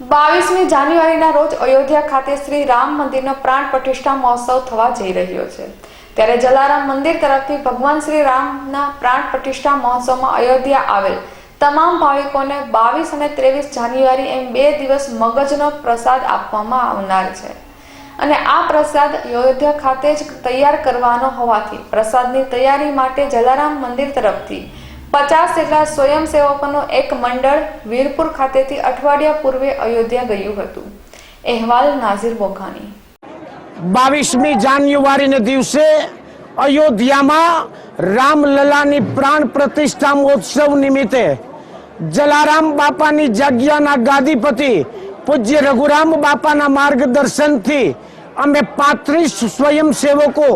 બાવીસમી જાન્યુઆરીના રોજ અયોધ્યા ખાતે શ્રી રામ મંદિરનો પ્રાણ પ્રતિષ્ઠા મહોત્સવ થવા જઈ રહ્યો છે. ત્યારે જલારામ મંદિર તરફથી ભગવાન શ્રી રામના પ્રાણ પ્રતિષ્ઠા મહોત્સવમાં અયોધ્યા આવેલ તમામ ભાવિકોને બાવીસ અને ત્રેવીસ જાન્યુઆરી એમ બે દિવસ મગજનો પ્રસાદ આપવામાં આવનાર છે. અને આ પ્રસાદ અયોધ્યા ખાતે જ તૈયાર કરવાનો હોવાથી પ્રસાદની તૈયારી માટે જલારામ મંદિર તરફથી પચાસ જેટલા સ્વયંસેવકોનું એક મંડળ વીરપુર ખાતેથી અઠવાડિયા પૂર્વે અયોધ્યા ગયું હતું. અહેવાલ નાઝીર બોખાની બાવીસમી જાન્યુઆરીને દિવસે અયોધ્યામાં રામલલાની પ્રાણ પ્રતિષ્ઠા મહોત્સવ નિમિત્તે જલારામ બાપાની જગ્યાના ગાદીપતિ પૂજ્ય રઘુરામ બાપાના માર્ગદર્શનથી અમે પાંત્રીસ સ્વયંસેવકો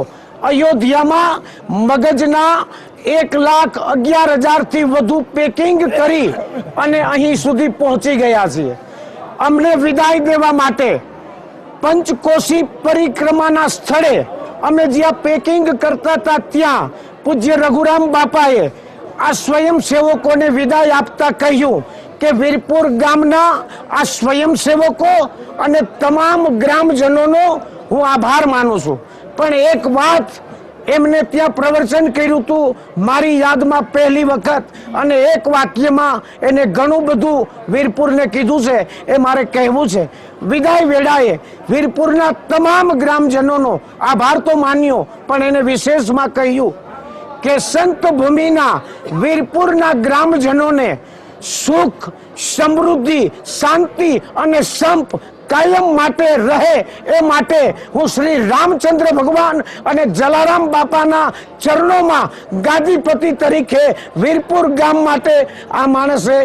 અયોધ્યામાં મગજના એક લાખ અગિયાર હજારથી વધુ પેકિંગ કરી અને અહીં સુધી પહોંચી ગયા છીએ. અમને વિદાય દેવા માટે પંચકોશી પરિક્રમાના સ્થળે અમે જ્યાં પેકિંગ કરતા હતા ત્યાં પૂજ્ય રઘુરામ બાપાએ આ સ્વયંસેવકોને વિદાય આપતા કહ્યું કે વીરપુર ગામના આ સ્વયંસેવકો અને તમામ ગ્રામજનોનો હું આભાર માનું છું. પણ એક વાત એમને ત્યાં પ્રવચન કર્યું હતું મારી યાદમાં પહેલી વખત. અને એક વાક્યમાં એને ઘણું બધું વીરપુરને કીધું છે, એ મારે કહેવું છે. વિદાય વેળાએ વીરપુરના તમામ ગ્રામજનોનો આભાર તો માન્યો, પણ એને વિશેષમાં કહ્યું કે સંત ભૂમિના વીરપુરના ગ્રામજનોને સુખ, સમૃદ્ધિ, શાંતિ અને સંપ કાયમ માટે રહે એ માટે હું શ્રી રામચંદ્ર ભગવાન અને જલારામ બાપાના ચરણોમાં ગાદીપતિ તરીકે વીરપુર ગામ માટે આ માણસે